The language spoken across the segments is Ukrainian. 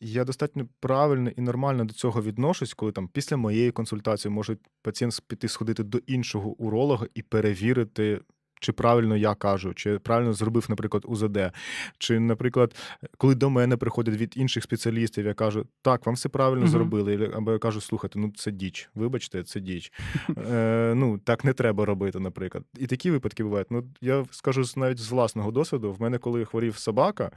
я достатньо правильно і нормально до цього відношусь, коли там після моєї консультації може пацієнт піти сходити до іншого уролога і перевірити. Чи правильно я кажу, чи правильно зробив, наприклад, УЗД, чи, наприклад, коли до мене приходять від інших спеціалістів, я кажу, так, вам все правильно Мгм. зробили. Або я кажу, слухайте, ну це діч. Вибачте, це діч. Е, ну так не треба робити, наприклад. І такі випадки бувають. Ну я скажу навіть з власного досвіду. В мене, коли хворів собака,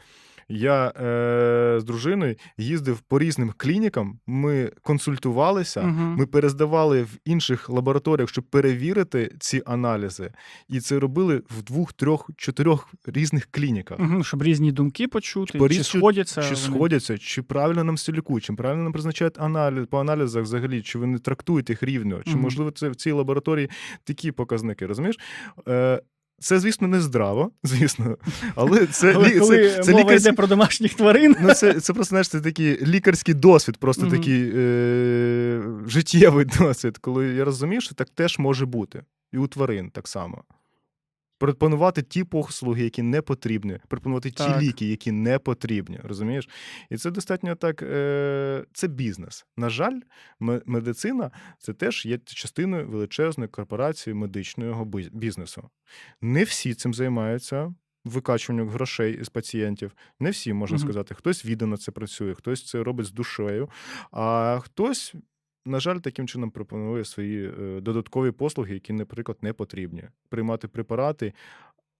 я е, з дружиною їздив по різним клінікам. Ми консультувалися. Мгм. Ми перездавали в інших лабораторіях, щоб перевірити ці аналізи, і це робили в двох, трьох, чотирьох різних клініках. Мгм, Щоб різні думки почути, По чи сходяться. Чи вони. сходяться, чи правильно нам лікують, чи правильно нам призначають аналіз по аналізах взагалі, чи вони трактують їх рівно, чи Мгм. можливо це в цій лабораторії такі показники, розумієш? Е, це, звісно, не здраво, звісно, але це, Але коли це, це мова лікарський, йде про домашніх тварин, Ну, це, це просто знаєш, це такий лікарський досвід, просто Мгм. такий е, життєвий досвід, коли я розумію, що так теж може бути. І у тварин так само. Пропонувати ті послуги, які не потрібні, пропонувати Так. ті ліки, які не потрібні. Розумієш? І це достатньо так. Е, це бізнес. На жаль, медицина це теж є частиною величезної корпорації медичного бізнесу. Не всі цим займаються. Викачуванню грошей із пацієнтів. Не всі можна Мгм. сказати. Хтось віддано це працює, хтось це робить з душею, а хтось, на жаль, таким чином пропонує свої е, додаткові послуги, які, наприклад, не потрібні. Приймати препарати,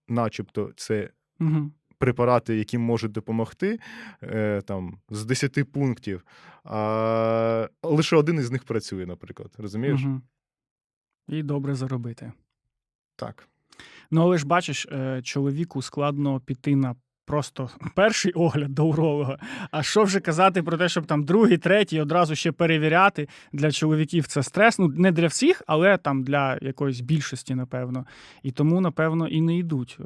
начебто, це Мгм. препарати, які можуть допомогти е, там, з 10 пунктів, а лише один із них працює, наприклад. Розумієш? Мгм. і добре заробити. Так. Ну, але ж бачиш, е, чоловіку складно піти на просто перший огляд до уролога. А що вже казати про те, щоб там другий, третій одразу ще перевіряти для чоловіків це стрес. Ну, не для всіх, але там для якоїсь більшості, напевно. І тому, напевно, і не йдуть.